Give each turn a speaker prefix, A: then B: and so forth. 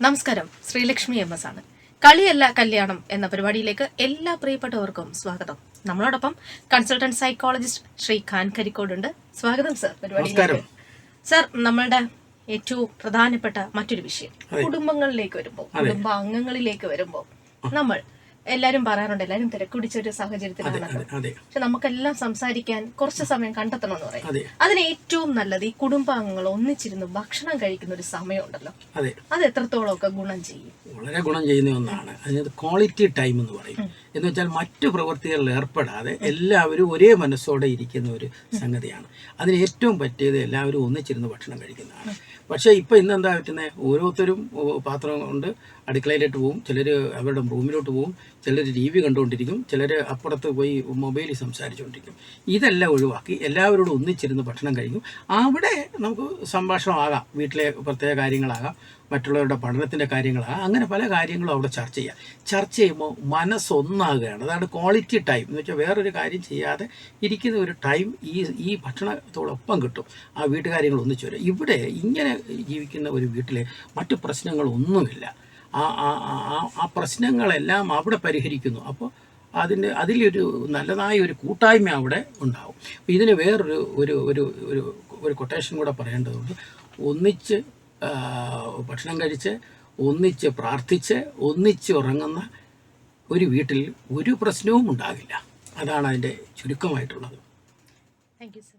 A: നമസ്കാരം. Sreelakshmi M S ആണ്. കളിയല്ല കല്യാണം എന്ന പരിപാടിയിലേക്ക് എല്ലാ പ്രിയപ്പെട്ടവർക്കും സ്വാഗതം. നമ്മളോടൊപ്പം കൺസൾട്ടന്റ് സൈക്കോളജിസ്റ്റ് ശ്രീ ഖാൻ കരിക്കോടുണ്ട് സ്വാഗതം സർ
B: പരിപാടി.
A: സർ നമ്മളുടെ ഏറ്റവും പ്രധാനപ്പെട്ട മറ്റൊരു വിഷയം. കുടുംബങ്ങളിലേക്ക് വരുമ്പോൾ കുടുംബാംഗങ്ങളിലേക്ക് വരുമ്പോൾ നമ്മൾ എല്ലാരും പറയാറുണ്ട് എല്ലാരും തിരക്കുടിച്ച ഒരു
B: അതെ
A: പക്ഷെ നമുക്കെല്ലാം സംസാരിക്കാൻ കുറച്ച് സമയം കണ്ടെത്തണം എന്ന് പറയും.
B: അതെ.
A: അതിന് ഏറ്റവും നല്ലത് ഈ കുടുംബാംഗങ്ങൾ ഒന്നിച്ചിരുന്ന് ഭക്ഷണം കഴിക്കുന്ന ഒരു സമയം
B: ഉണ്ടല്ലോ
A: അത്. എത്രത്തോളം ഒക്കെ ഗുണം ചെയ്യും?
B: വളരെ ഗുണം ചെയ്യുന്ന ഒന്നാണ്. അതിനകത്ത് ക്വാളിറ്റി ടൈം എന്ന് പറയും. എന്ന് വെച്ചാൽ മറ്റു പ്രവൃത്തികളിൽ ഏർപ്പെടാതെ എല്ലാവരും ഒരേ മനസ്സോടെ ഇരിക്കുന്ന ഒരു സംഗതിയാണ്. അതിന് ഏറ്റവും പറ്റിയത് എല്ലാവരും ഒന്നിച്ചിരുന്ന് ഭക്ഷണം കഴിക്കുന്നതാണ്. പക്ഷേ ഇപ്പം ഇന്ന് എന്താ പറ്റുന്നത് ഓരോരുത്തരും പാത്രം കൊണ്ട് അടുക്കളയിലോട്ട് പോകും ചിലർ അവരുടെ റൂമിലോട്ട് പോകും ചിലർ ടി വി കണ്ടുകൊണ്ടിരിക്കും. ചിലർ അപ്പുറത്ത് പോയി മൊബൈലിൽ സംസാരിച്ചുകൊണ്ടിരിക്കും. ഇതെല്ലാം ഒഴിവാക്കി എല്ലാവരോടും ഒന്നിച്ചിരുന്ന് ഭക്ഷണം കഴിക്കും. അവിടെ നമുക്ക് സംഭാഷണമാകാം വീട്ടിലെ പ്രത്യേക കാര്യങ്ങളാകാം. മറ്റുള്ളവരുടെ പഠനത്തിന്റെ കാര്യങ്ങൾ അങ്ങനെ പല കാര്യങ്ങളും അവിടെ ചർച്ച ചെയ്യാം. ചർച്ച ചെയ്യുമ്പോൾ മനസ്സൊന്നാകുകയാണ്. അതാണ് ക്വാളിറ്റി ടൈം എന്ന് വെച്ചാൽ വേറൊരു കാര്യം ചെയ്യാതെ ഇരിക്കുന്ന ഒരു ടൈം ഈ ഈ ഭക്ഷണത്തോടൊപ്പം കിട്ടും. ആ വീട്ടുകാര്യങ്ങൾ ഒന്നിച്ചു വരും ഇവിടെ ഇങ്ങനെ ജീവിക്കുന്ന ഒരു വീട്ടിൽ മറ്റു പ്രശ്നങ്ങളൊന്നുമില്ല. ആ ആ പ്രശ്നങ്ങളെല്ലാം അവിടെ പരിഹരിക്കുന്നു. അപ്പോൾ അതിന് അതിലൊരു നല്ലതായ ഒരു കൂട്ടായ്മ അവിടെ ഉണ്ടാവും. ഇതിന് വേറൊരു ഒരു ഒരു ഒരു ഒരു കൊട്ടേഷൻ കൂടെ പറയേണ്ടതുണ്ട്. ഒന്നിച്ച് ഭക്ഷണം കഴിച്ച് ഒന്നിച്ച് പ്രാർത്ഥിച്ച് ഒന്നിച്ച് ഉറങ്ങുന്ന ഒരു വീട്ടിൽ ഒരു പ്രശ്നവും ഉണ്ടാകില്ല. അതാണ് അതിന്റെ ചുരുക്കമായിട്ടുള്ളത്.
A: Thank you sir